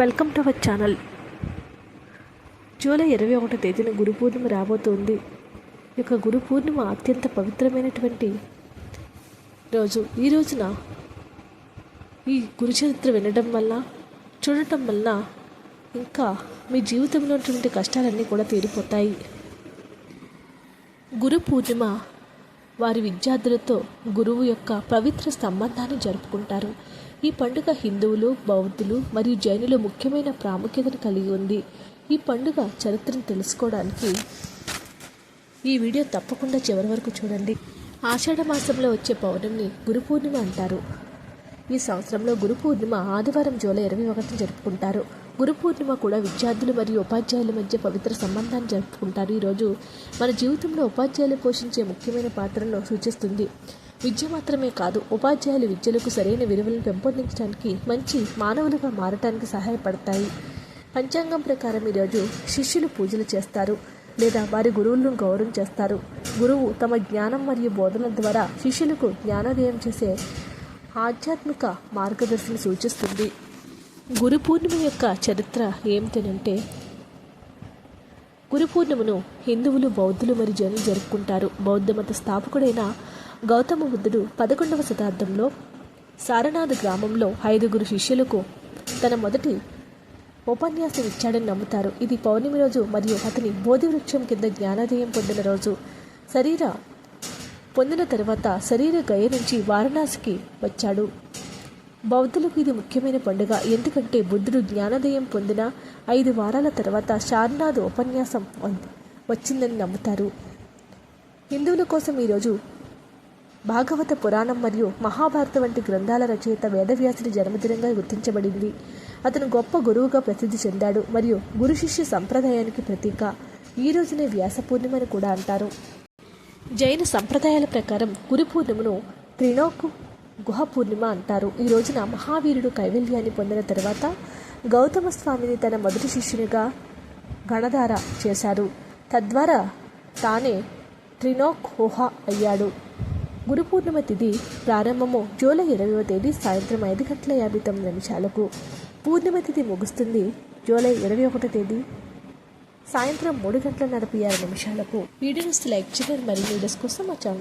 Welcome to our channel July ఇరవై ఒకటో తేదీన గురు పూర్ణిమ రాబోతోంది. ఈ యొక్క గురు పూర్ణిమ అత్యంత పవిత్రమైనటువంటి రోజు. ఈ రోజున ఈ గురు చరిత్ర వినడం వల్ల చూడటం వల్ల ఇంకా మీ జీవితంలో ఉన్నటువంటి కష్టాలన్నీ కూడా తీరిపోతాయి. గురు పూర్ణిమ వారి విద్యార్థులతో గురువు యొక్క పవిత్ర సంబంధాన్ని జరుపుకుంటారు. ఈ పండుగ హిందువులు బౌద్ధులు మరియు జైనులు ముఖ్యమైన ప్రాముఖ్యతను కలిగి ఉంది. ఈ పండుగ చరిత్రను తెలుసుకోవడానికి ఈ వీడియో తప్పకుండా చివరి వరకు చూడండి. ఆషాఢ మాసంలో వచ్చే పౌర్ణమిని గురు పూర్ణిమ అంటారు. ఈ సంవత్సరంలో గురు పూర్ణిమ ఆదివారం జూలై ఇరవై ఒకటిని జరుపుకుంటారు. గురు పూర్ణిమ కూడా విద్యార్థులు మరియు ఉపాధ్యాయుల మధ్య పవిత్ర సంబంధాన్ని జరుపుకుంటారు. ఈరోజు మన జీవితంలో ఉపాధ్యాయులు పోషించే ముఖ్యమైన పాత్రను సూచిస్తుంది. విద్య మాత్రమే కాదు ఉపాధ్యాయులు విద్యలకు సరైన విలువలను పెంపొందించడానికి మంచి మానవులుగా మారటానికి సహాయపడతాయి. పంచాంగం ప్రకారం ఈరోజు శిష్యులు పూజలు చేస్తారు లేదా వారి గురువులను గౌరవం చేస్తారు. గురువు తమ జ్ఞానం మరియు బోధన ద్వారా శిష్యులకు జ్ఞానోదయం చేసే ఆధ్యాత్మిక మార్గదర్శిని సూచిస్తుంది. గురు పూర్ణిమ యొక్క చరిత్ర ఏమిటనంటే గురు పూర్ణిమను హిందువులు బౌద్ధులు మరియు జనులు జరుపుకుంటారు. బౌద్ధ మత స్థాపకుడైన గౌతమ బుద్ధుడు పదకొండవ శతాబ్దంలో సారనాథ్ గ్రామంలో ఐదుగురు శిష్యులకు తన మొదటి ఉపన్యాసం ఇచ్చాడని నమ్ముతారు. ఇది పౌర్ణమి రోజు మరియు అతని బోధి వృక్షం కింద జ్ఞానోదయం పొందిన రోజు. శరీర పొందిన తర్వాత శరీర గయ నుంచి వారణాసికి వచ్చాడు. బౌద్ధులకు ఇది ముఖ్యమైన పండుగ. ఎందుకంటే బుద్ధుడు జ్ఞానోదయం పొందిన ఐదు వారాల తర్వాత శారనాథ్ ఉపన్యాసం వచ్చిందని నమ్ముతారు. హిందువుల కోసం ఈరోజు భాగవత పురాణం మరియు మహాభారత వంటి గ్రంథాల రచయిత వేదవ్యాసుడి జన్మదినంగా గుర్తించబడింది. అతను గొప్ప గురువుగా ప్రసిద్ధి చెందాడు మరియు గురు శిష్య సంప్రదాయానికి ప్రతీక. ఈ రోజునే వ్యాస పూర్ణిమని కూడా అంటారు. జైన సంప్రదాయాల ప్రకారం గురు పూర్ణిమను త్రినోకు గుహ పూర్ణిమ అంటారు. ఈ రోజున మహావీరుడు కైవల్యాన్ని పొందిన తర్వాత గౌతమ స్వామిని తన మొదటి శిష్యునిగా గణధార చేశారు. తద్వారా తానే త్రినోక్ హోహ అయ్యాడు. గురు పూర్ణిమ తిథి ప్రారంభము జూలై ఇరవైవ తేదీ సాయంత్రం ఐదు గంటల యాభై తొమ్మిది నిమిషాలకు. పూర్ణిమ తిథి ముగుస్తుంది జూలై ఇరవై ఒకటో తేదీ. సాయంత్రం మూడు గంటల నలభై ఆరు నిమిషాలకు వీడియోస్ లైక్ చేయండి. మరియు వీడియోస్ కోసం మా ఛానల్